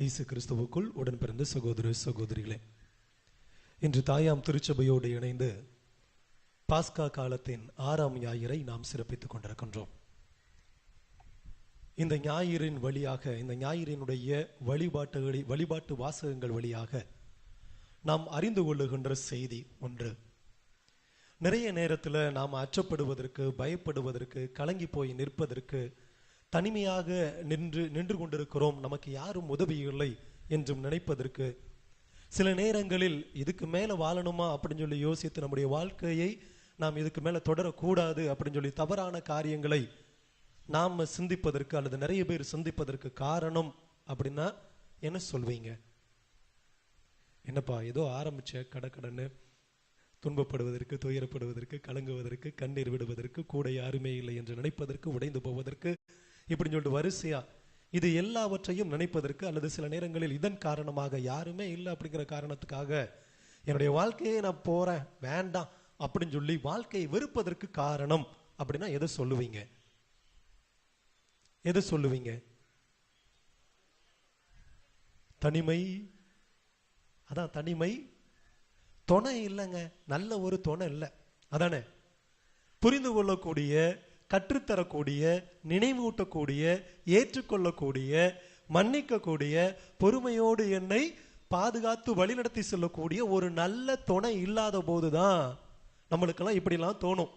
இயேசு கிறிஸ்துவுக்குள் உடன் பிறந்த சகோதர சகோதரிகளே இன்று தாயாம் திருச்சபையோடு இணைந்து பாஸ்கா காலத்தின் ஆறாம் ஞாயிறை நாம் சிறப்பித்துக் கொண்டிருக்கின்றோம். இந்த ஞாயிறின் வழியாக இந்த ஞாயிறினுடைய வழிபாட்டுகளை வழிபாட்டு வாசகங்கள் வழியாக நாம் அறிந்து கொள்ளுகின்ற செய்தி ஒன்று. நிறைய நேரத்தில் நாம் அச்சப்படுவதற்கு பயப்படுவதற்கு கலங்கி போய் நிற்பதற்கு தனிமையாக நின்று நின்று கொண்டிருக்கிறோம். நமக்கு யாரும் உதவி இல்லை என்றும் நினைப்பதற்கு. சில நேரங்களில் இதுக்கு மேல வாழணுமா அப்படின்னு சொல்லி யோசித்து நம்முடைய வாழ்க்கையை நாம் இதுக்கு மேல தொடரக்கூடாது அப்படின்னு சொல்லி தவறான காரியங்களை நாம சிந்திப்பதற்கு அல்லது நிறைய பேர் சிந்திப்பதற்கு காரணம் அப்படின்னா என்ன சொல்வீங்க? என்னப்பா ஏதோ ஆரம்பிச்ச கடக்கடன்னு துன்பப்படுவதற்கு துயரப்படுவதற்கு கலங்குவதற்கு கண்ணீர் விடுவதற்கு கூட யாருமே இல்லை என்று நினைப்பதற்கு உடைந்து போவதற்கு இப்படின்னு சொல்லிட்டு வரிசையா இது எல்லாவற்றையும் நினைப்பதற்கு அல்லது சில நேரங்களில் இதன் காரணமாக யாருமே இல்லை அப்படிங்கிற காரணத்துக்காக என்னுடைய வாழ்க்கையை நான் போறேன் வேண்டாம் அப்படின்னு சொல்லி வாழ்க்கையை வெறுப்பதற்கு காரணம் அப்படின்னா எதை சொல்லுவீங்க? எதை சொல்லுவீங்க? தனிமை. அதான் தனிமை. துணை இல்லைங்க. நல்ல ஒரு துணை இல்லை. அதானே? புரிந்து கொள்ளக்கூடிய கற்றுத்தரக்கூடிய நினைவூட்டக்கூடிய ஏற்றுக்கொள்ளக்கூடிய மன்னிக்கக்கூடிய பொறுமையோடு என்னை பாதுகாத்து வழிநடத்தி செல்லக்கூடிய ஒரு நல்ல துணை இல்லாத போதுதான் நம்மளுக்கெல்லாம் இப்படிலாம் தோணும்.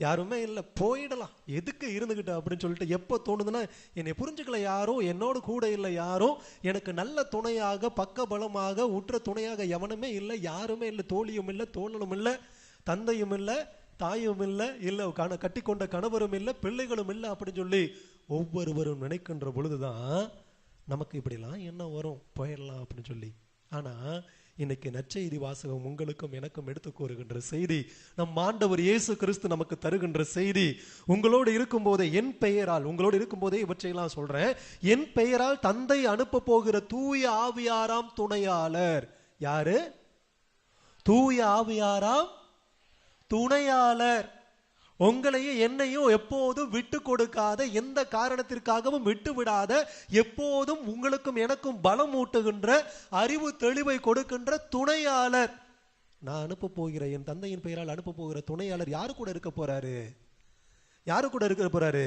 யாருமே இல்லை போயிடலாம். எதுக்கு இருந்துகிட்ட அப்படின்னு சொல்லிட்டு எப்போ தோணுதுன்னா என்னை புரிஞ்சுக்கல யாரும் என்னோட கூட இல்லை யாரும் எனக்கு நல்ல துணையாக பக்க பலமாக உற்ற துணையாக எவனுமே இல்லை யாருமே இல்லை தோழியும் இல்லை தோழனும் இல்லை தந்தையும் இல்லை தாயும் இல்லை இல்லை கண கட்டி கொண்ட கணவரும் இல்லை பிள்ளைகளும் இல்லை அப்படின்னு சொல்லி ஒவ்வொருவரும் நினைக்கின்ற பொழுதுதான் நமக்கு இப்படிலாம் என்ன வரும். போயிடலாம் அப்படின்னு சொல்லி. ஆனா இன்னைக்கு நற்செய்தி வாசகம் உங்களுக்கும் எனக்கும் எடுத்து கூறுகின்ற செய்தி நம் ஆண்டவர் இயேசு கிறிஸ்து நமக்கு தருகின்ற செய்தி உங்களோடு இருக்கும்போதே என் பெயரால் உங்களோடு இருக்கும்போதே இவற்றையெல்லாம் சொல்றேன். என் பெயரால் தந்தை அனுப்ப போகிற தூய ஆவியாராம் துணையாளர். யாரு? தூய ஆவியாராம் துணையாளர். உங்களையும் என்னையும் எப்போதும் விட்டு கொடுக்காத எந்த காரணத்திற்காகவும் விட்டு விடாத எப்போதும் உங்களுக்கும் எனக்கும் பலம் ஊட்டுகின்ற அறிவு தெளிவை கொடுக்கின்ற துணையாளர். நான் அனுப்ப போகிற என் தந்தையின் பெயரால் அனுப்ப போகிற துணையாளர் யாரு கூட இருக்க போறாரு? யாரு கூட இருக்க போறாரு?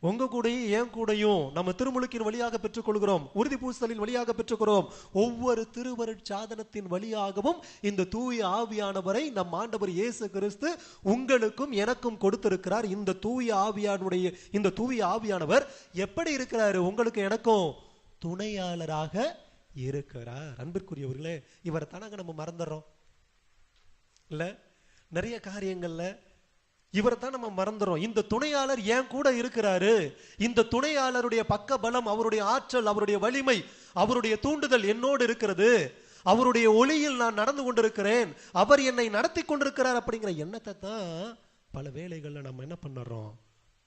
உங்க கூடயும் என் கூடையும் நம்ம திருமுழுக்கின் வழியாக பெற்றுக்கொள்கிறோம். உறுதி பூசலின் வழியாக பெற்றுக்கிறோம் ஒவ்வொரு திருவருட் சாதனத்தின் வழியாகவும் இந்த தூய ஆவியானவரை நம் ஆண்டவர் இயேசு கிறிஸ்து உங்களுக்கும் எனக்கும் கொடுத்திருக்கிறார். இந்த தூய ஆவியானுடைய இந்த தூய ஆவியானவர் எப்படி இருக்கிறாரு? உங்களுக்கு எனக்கும் துணையாளராக இருக்கிறார். அன்பிற்குரியவர்களே இவரை தானாங்க நம்ம மறந்துடுறோம்? இல்ல நிறைய காரியங்கள்ல இவரை தான் நம்ம மறந்துறோம். இந்த துணையாளர் ஏன் கூட இருக்கிறாரு? இந்த துணையாளருடைய பக்க பலம் அவருடைய ஆற்றல் அவருடைய வலிமை அவருடைய தூண்டுதல் என்னோடு இருக்கிறது? அவருடைய ஒளியில் நான் நடந்து கொண்டிருக்கிறேன். அவர் என்னை நடத்தி கொண்டிருக்கிறார் அப்படிங்கிற எண்ணத்தை தான் பல வேலைகளில் நம்ம என்ன பண்ணுறோம்?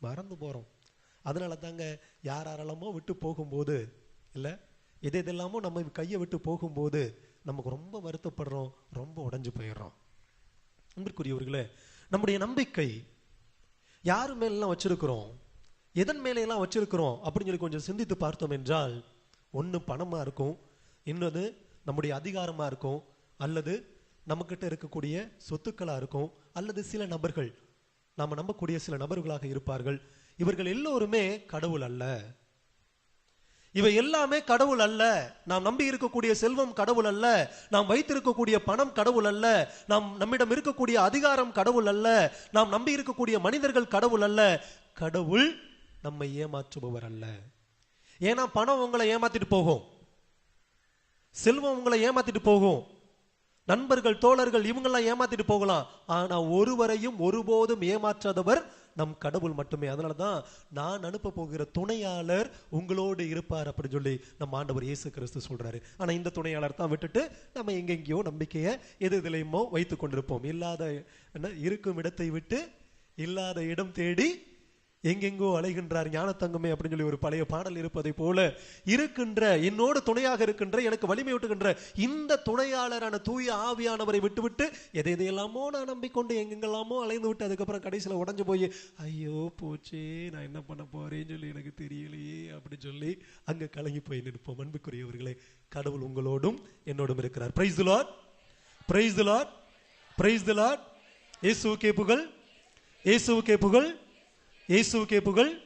மறந்து போகிறோம் அதனால தாங்க யார் யாரெல்லாமோ விட்டு போகும்போது இல்லை? எது எதெல்லாமோ நம்ம கையை விட்டு போகும்போது நமக்கு ரொம்ப வருத்தப்படுறோம் ரொம்ப உடஞ்சு போயிடுறோம். அன்பிற்குரியவர்களே நம்முடைய நம்பிக்கை. யார் மேலாம் வச்சிருக்கிறோம்? எதன் மேலாம் எல்லாம் வச்சிருக்கிறோம்? அப்படின்னு சொல்லி கொஞ்சம் சிந்தித்து பார்த்தோம் என்றால் ஒன்று பணமா இருக்கும் இன்னொரு நம்முடைய அதிகாரமா இருக்கும் அல்லது நம்மக்கிட்ட இருக்கக்கூடிய சொத்துக்களாக இருக்கும் அல்லது சில நபர்கள். நாம நம்பக்கூடிய சில நபர்களாக இருப்பார்கள். இவர்கள் எல்லோருமே கடவுள் அல்ல. இவை எல்லாமே கடவுள் அல்ல. நாம் நம்பி இருக்கக்கூடிய செல்வம் கடவுள் அல்ல. நாம் வைத்திருக்கக்கூடிய பணம் கடவுள் அல்ல. நாம் நம்மிடம் இருக்கக்கூடிய அதிகாரம் கடவுள் அல்ல. நாம் நம்பி இருக்கக்கூடிய மனிதர்கள் கடவுள் அல்ல. கடவுள் நம்மை ஏமாற்றுபவர் அல்ல. ஏன்னா பணம் உங்களை ஏமாத்திட்டு போகும். செல்வம் உங்களை ஏமாத்திட்டு போகும். நண்பர்கள் தோழர்கள் இவங்கெல்லாம் ஏமாத்திட்டு போகலாம். ஆனா ஒருவரையும் ஒருபோதும் ஏமாற்றாதவர் நம் கடவுள் மட்டுமே. அதனால தான் நான் அனுப்ப போகிற துணையாளர் உங்களோடு இருப்பார் அப்படின்னு சொல்லி நம்ம ஆண்டவர் இயேசு கிறிஸ்து சொல்றாரு. ஆனா இந்த துணையாளர் தான் விட்டுட்டு நம்ம எங்கெங்கேயோ நம்பிக்கையை எது எதுலையுமோ வைத்துக் கொண்டிருப்போம். இல்லாத என்ன இருக்கும் இடத்தை விட்டு இல்லாத இடம் தேடி எங்கெங்கோ அலைகின்றார் ஞானத்தங்கமே அப்படின்னு சொல்லி ஒரு பழைய பாடல் இருப்பதை போல இருக்கின்ற என்னோடு துணையாக இருக்கின்ற எனக்கு வலிமை விட்டுகின்ற இந்த துணையாளரான தூய ஆவியானவரை விட்டுவிட்டு எதை எதையெல்லாமோ நான் நம்பிக்கொண்டு எங்கெங்கெல்லாமோ அலைந்து விட்டு அதுக்கப்புறம் கடைசியில் உடஞ்சு போய் ஐயோ போச்சே நான் என்ன பண்ண போறேன்னு சொல்லி எனக்கு தெரியலையே அப்படின்னு சொல்லி அங்கே கலங்கி போய் நிற்போம். அன்புக்குரியவர்களே கடவுள் உங்களோடும் என்னோடும் இருக்கிறார். Praise Lord praise Lord praise Lord இயேசுவுக்கே புகழ். இயேசுவுக்கே புகழ். இயேசுக்கே புகழ்.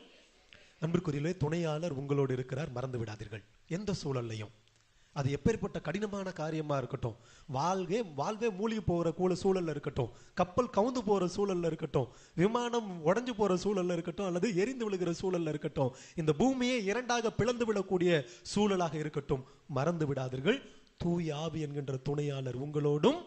அன்பிற்குரியலே துணையாளர் உங்களோடு இருக்கிறார். மறந்து விடாதீர்கள். எந்த சூழல்லையும். அது எப்பேற்பட்ட கடினமான காரியமா இருக்கட்டும். வாழ்வே வாழ்வே மூழ்கி போகிற கூல சூழல்ல இருக்கட்டும். கப்பல் கவுந்து போகிற சூழல்ல இருக்கட்டும். விமானம் உடஞ்சு போகிற சூழல்ல இருக்கட்டும். அல்லது எரிந்து விழுகிற சூழல்ல இருக்கட்டும். இந்த பூமியை இரண்டாக பிளந்து விடக்கூடிய சூழலாக இருக்கட்டும். மறந்து விடாதீர்கள். தூய் ஆவி என்கின்ற துணையாளர் உங்களோடும்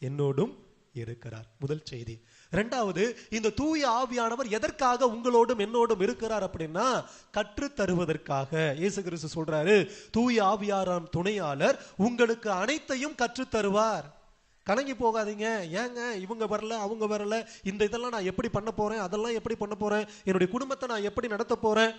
என்னோடும் இருக்கிறார். முதல் செய்தி. இரண்டாவது இந்த தூய ஆவியானவர் எதற்காக உங்களோடும் என்னோடும் இருக்கிறார் அப்படின்னா கற்று தருவதற்காக. இயேசு கிறிஸ்து சொல்றாரு தூய ஆவியாராம் துணையாளர் உங்களுக்கு அனைத்தையும் கற்று தருவார். கலங்கி போகாதீங்க. ஏங்க இவங்க வரல அவங்க வரல இந்த இதெல்லாம் நான் எப்படி பண்ண போறேன் அதெல்லாம் எப்படி பண்ண போறேன் என்னுடைய குடும்பத்தை நான் எப்படி நடத்த போறேன்?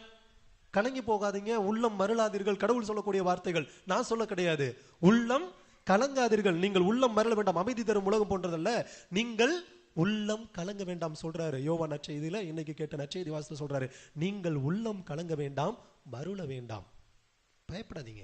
கலங்கி போகாதீங்க. உள்ளம் மருளாதீர்கள். கடவுள் சொல்லக்கூடிய வார்த்தைகள். நான் சொல்ல கிடையாது. உள்ளம் கலங்காதீர்கள். நீங்கள் உள்ளம் மரள வேண்டாம். அமைதி தரும் உலகம் போன்றதல்ல. நீங்கள் உள்ளம் கலங்க வேண்டாம் சொல்றாரு. யோவா நற்செய்தியில இன்னைக்கு கேட்ட நற்செய்தி வாசல சொல்றாரு. நீங்கள் உள்ளம் கலங்க வேண்டாம் மருள வேண்டாம். பயப்படாதீங்க.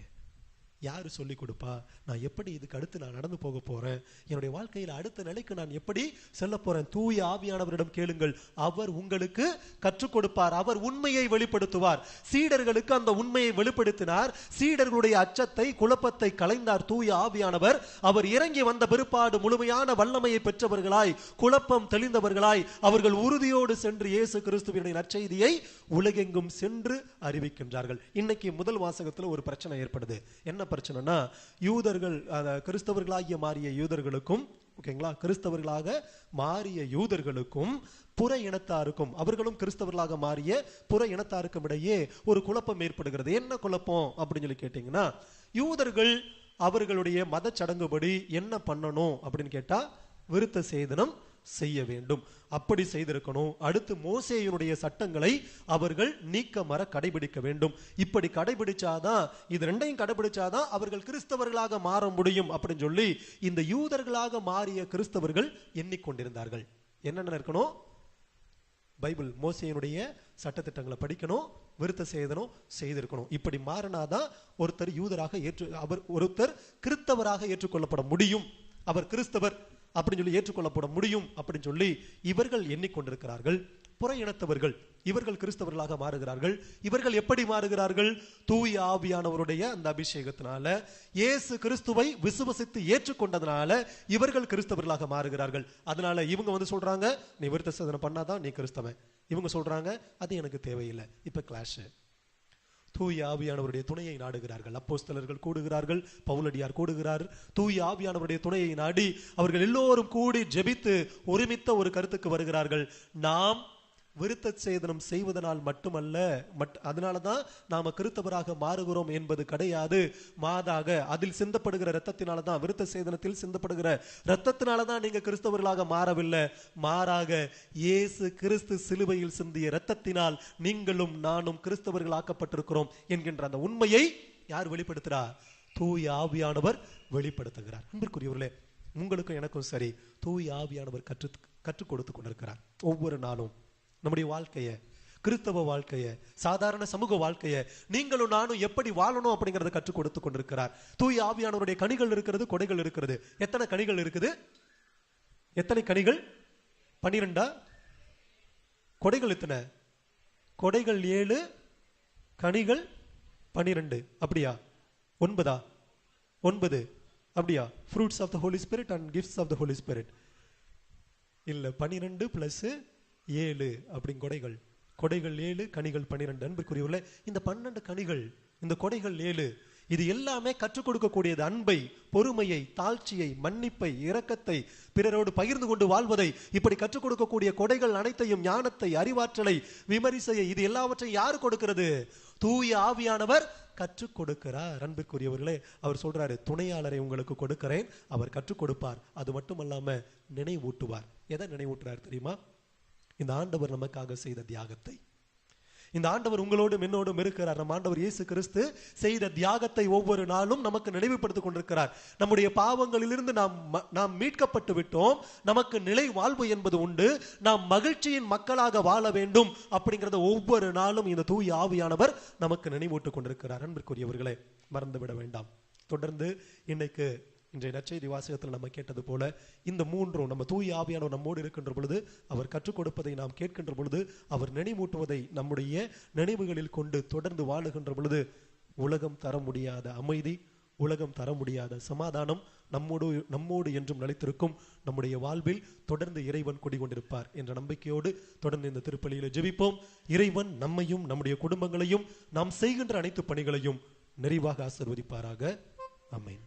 யாரு சொல்லி கொடுப்பா? நான் எப்படி இதுக்கு அடுத்து நான் நடந்து போக போறேன்? என்னுடைய வாழ்க்கையில் அடுத்த நிலைக்கு நான் எப்படி செல்ல போறேன்? தூய ஆவியானவரிடம் கேளுங்கள். அவர் உங்களுக்கு கற்றுக் கொடுப்பார். அவர் உண்மையை வெளிப்படுத்துவார். சீடர்களுக்கு அந்த உண்மையை வெளிப்படுத்தினார். சீடர்களுடைய அச்சத்தை குழப்பத்தை கலைந்தார் தூய ஆவியானவர். அவர் இறங்கி வந்த பிற்பாடு முழுமையான வல்லமையை பெற்றவர்களாய் குழப்பம் தெளிந்தவர்களாய் அவர்கள் உறுதியோடு சென்று இயேசு கிறிஸ்துவனுடைய நற்செய்தியை உலகெங்கும் சென்று அறிவிக்கின்றார்கள். இன்னைக்கு முதல் வாசகத்துல ஒரு பிரச்சனை ஏற்படுது. என்ன பிரச்சனைனா யூதர்கள் அந்த கிறிஸ்தவர்களாகிய மாறிய யூதர்களுக்கும் ஓகேங்களா? கிறிஸ்தவர்களாக மாறிய யூதர்களுக்கும் புற இனத்தாருக்கும் அவர்களும் கிறிஸ்தவர்களாக மாறிய புற இனத்தாருக்கும் இடையே ஒரு குழப்பம் ஏற்படுகிறது. என்ன குழப்பம்? அப்படின்னு சொல்லி கேட்டீங்கன்னா யூதர்கள் அவர்களுடைய மத சடங்குபடி என்ன பண்ணணும் அப்படின்னு கேட்டா விருத்த சேதனம் செய்ய வேண்டும். அப்படி செய்திருக்கணும். அடுத்து மோசேயினுடைய சட்டங்களை அவர்கள் நீக்க மற கடைபிடிக்க வேண்டும். இப்படி கடைபிடிச்சாதான் இது ரெண்டையும் கடைபிடிச்சாதான் அவர்கள் கிறிஸ்தவர்களாக மாற முடியும் அப்படின்னு சொல்லி இந்த யூதர்களாக மாறிய கிறிஸ்தவர்கள் எண்ணிக்கொண்டிருந்தார்கள். என்னென்ன இருக்கணும்? பைபிள் மோசையினுடைய சட்டத்திட்டங்களை படிக்கணும் விருத்த சேதனம் செய்திருக்கணும். இப்படி மாறினாதான் ஒருத்தர் யூதராக ஏற்று அவர் ஒருத்தர் கிறிஸ்தவராக ஏற்றுக்கொள்ளப்பட முடியும். அவர் கிறிஸ்தவர். அப்படின்னு சொல்லி ஏற்றுக்கொள்ளப்பட முடியும் அப்படின்னு சொல்லி இவர்கள் எண்ணிக்கொண்டிருக்கிறார்கள். புற இனத்தவர்கள் இவர்கள் கிறிஸ்தவர்களாக மாறுகிறார்கள். இவர்கள் எப்படி மாறுகிறார்கள்? தூய ஆவியானவருடைய அந்த அபிஷேகத்தினால இயேசு கிறிஸ்துவை விசுவசித்து ஏற்றுக்கொண்டதுனால இவர்கள் கிறிஸ்தவர்களாக மாறுகிறார்கள். அதனால இவங்க வந்து சொல்றாங்க நீ விருத்த சேதனை பண்ணாதான் நீ கிறிஸ்தவன். இவங்க சொல்றாங்க அது எனக்கு தேவையில்லை. இப்ப கிளாஷ் தூய ஆவியானவருடைய துணையை நாடுகிறார்கள். அப்போஸ்தலர்கள் கூடுகிறார்கள் பவுலடியார் கூடுகிறார். தூய ஆவியானவருடைய துணையை நாடி அவர்கள் எல்லோரும் கூடி ஜெபித்து ஒருமித்த ஒரு கருத்துக்கு வருகிறார்கள். நாம் விருத்த சேதனம் செய்வதனால் மட்டுமல்ல மட் அதனாலதான் நாம கிறிஸ்தவராக மாறுகிறோம் என்பது கிடையாது. மாதாக அதில் சிந்தப்படுகிற ரத்தத்தினால தான் விருத்த சேதனத்தில் சிந்தப்படுகிற ரத்தத்தினால தான் நீங்க கிறிஸ்தவர்களாக மாறவில்லை. மாறாக இயேசு கிறிஸ்து சிலுவையில் சிந்திய ரத்தத்தினால் நீங்களும் நானும் கிறிஸ்தவர்களாக்கப்பட்டிருக்கிறோம் என்கின்ற அந்த உண்மையை யார் வெளிப்படுத்துகிறார்? தூய ஆவியானவர் வெளிப்படுத்துகிறார். அன்பிற்குரியவர்களே உங்களுக்கும் எனக்கும் சரி தூய ஆவியானவர் கற்று கற்றுக் கொடுத்து கொண்டிருக்கிறார். ஒவ்வொரு நாளும் நம்முடைய வாழ்க்கையை கிறிஸ்தவ வாழ்க்கையை சாதாரண சமூக வாழ்க்கையை நீங்களும் நானும் எப்படி வாழணும் அப்படிங்கறத கற்றுக் கொடுத்து கொண்டிருக்கிறார். தூய ஆவியானவருடைய கனிகள் இருக்கிறது கொடைகள் இருக்கிறது. எத்தனை கனிகள் இருக்குது? எத்தனை கனிகள்? பன்னிரெண்டா? கொடைகள் எத்தனை? கொடைகள் ஏழு கனிகள் பன்னிரெண்டு. அப்படியா? ஒன்பதா? ஒன்பது. அப்படியா? Fruits of the Holy Spirit and gifts of the Holy Spirit இல்லை பன்னிரெண்டு பிளஸ் ஏழு அப்படின் கொடைகள். கொடைகள் ஏழு கனிகள் பன்னிரெண்டு அன்பிற்குரியவர்களே இந்த பன்னெண்டு கனிகள் இந்த கொடைகள் ஏழு இது எல்லாமே கற்றுக் கொடுக்கக்கூடியது அன்பை பொறுமையை தாழ்ச்சியை மன்னிப்பை இரக்கத்தை பிறரோடு பகிர்ந்து கொண்டு வாழ்வதை இப்படி கற்றுக் கொடுக்கக்கூடிய கொடைகள் அனைத்தையும் ஞானத்தை அறிவாற்றலை விமரிசையை இது எல்லாவற்றையும் யாரு கொடுக்கிறது? தூய ஆவியானவர் கற்றுக் கொடுக்கிறார். அன்பிற்குரியவர்களே அவர் சொல்றாரு துணையாளரை உங்களுக்கு கொடுக்கிறேன் அவர் கற்றுக் கொடுப்பார். அது மட்டுமல்லாம நினைவூட்டுவார். எதை நினைவூட்டுறார் தெரியுமா? இந்த ஆண்டவர் நமக்காக செய்த தியாகத்தை. இந்த ஆண்டவர் உங்களோடும் என்னோடும் இருக்கிறார். நம் ஆண்டவர் இயேசு கிறிஸ்து செய்த தியாகத்தை ஒவ்வொரு நாளும் நமக்கு நினைவுபடுத்திக் கொண்டிருக்கிறார். நம்முடைய பாவங்களிலிருந்து நாம் நாம் மீட்கப்பட்டு விட்டோம். நமக்கு நிலை வாழ்வு என்பது உண்டு. நாம் மகிழ்ச்சியின் மக்களாக வாழ வேண்டும் அப்படிங்கிறத ஒவ்வொரு நாளும் இந்த தூய் ஆவியானவர் நமக்கு நினைவூட்டுக் கொண்டிருக்கிறார். அன்பிற்குரியவர்களே மறந்துவிட வேண்டாம். தொடர்ந்து இன்னைக்கு இன்றைய நற்செய்தி வாசகத்தில் நம்ம கேட்டது போல இந்த மூன்றும் நம்ம தூய் ஆவியானவர் நம்மோடு இருக்கின்ற பொழுது அவர் கற்றுக் கொடுப்பதை நாம் கேட்கின்ற பொழுது அவர் நினைவூட்டுவதை நம்முடைய நினைவுகளில் கொண்டு தொடர்ந்து வாழுகின்ற பொழுது உலகம் தர முடியாத அமைதி உலகம் தர முடியாத சமாதானம் நம்மோடு நம்மோடு என்றும் நிலைத்திருக்கும் நம்முடைய வாழ்வில் தொடர்ந்து இறைவன் குடிகொண்டிருப்பார் என்ற நம்பிக்கையோடு தொடர்ந்து இந்த திருப்பலியில ஜெபிப்போம். இறைவன் நம்மையும் நம்முடைய குடும்பங்களையும் நாம் செய்கின்ற அனைத்து பணிகளையும் நிறைவாக ஆசிர்வதிப்பாராக. ஆமென்.